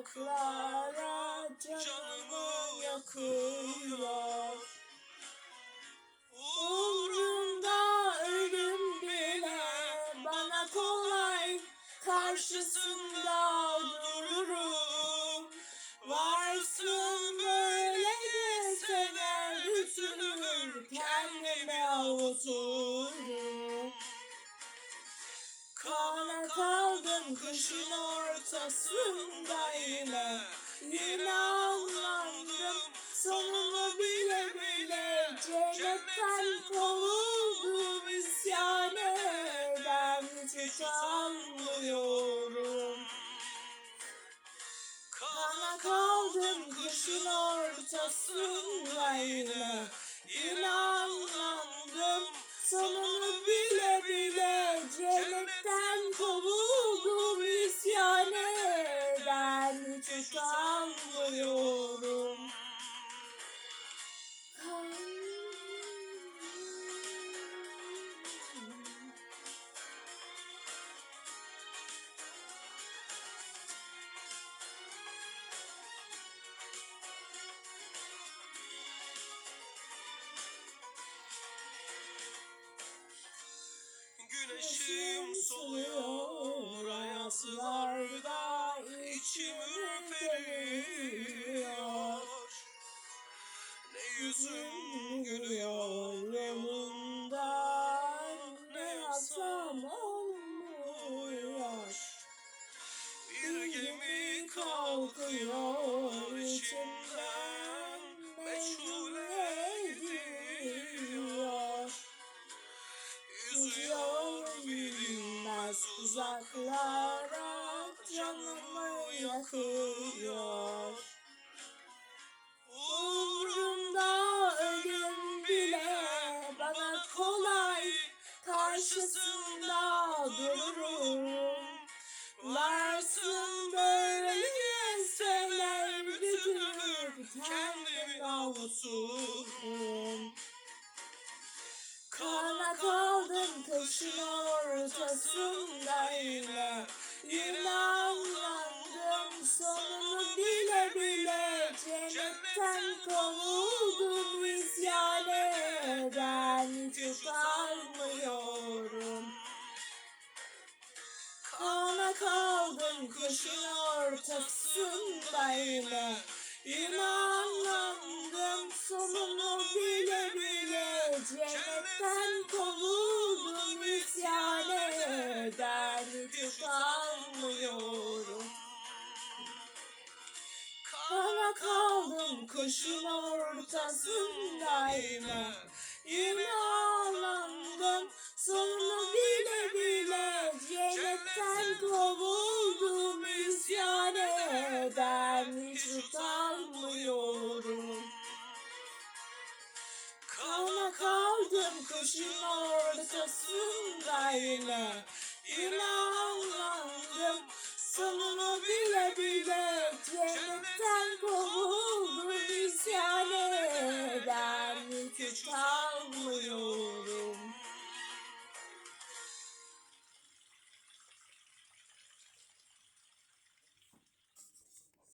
uzaklara Canımı yakıyor. Uğrunda ölüm bile bana kolay. Karşısında dururum. Varsın böyle deseler Bütünür kendime avuturum Kana kaldım kışın ortasında yine Yine anlandım sonunu bile bile Cennetten kovuldum. İsyan eden hiç utanmıyorum Kana kaldım kışın ortasında yine Yine anlandım sonunu bile Güneşim soluyor ayazlarda içim ürperiyor. Ne yüzüm gülüyor yolundan Ne yapsam olmuyor. Bir gemi kalkıyor yakıyor. Uğrunda ölüm bile bana kolay Karşısında dururum. Varsın böyle gelseler Bütünür kendimi avuturum Kana kaldım kışın ortasında yine Yine kovuldum isyan eden hiç utanmıyorum Kana kaldım kışın ortasında yine kışın ortasında yine Yine ağlandım sonunu bile bile Cennetten kovuldum isyan eden hiç utanmıyorum. Kana kaldım kışın ortasında yine Yine Anlıyor.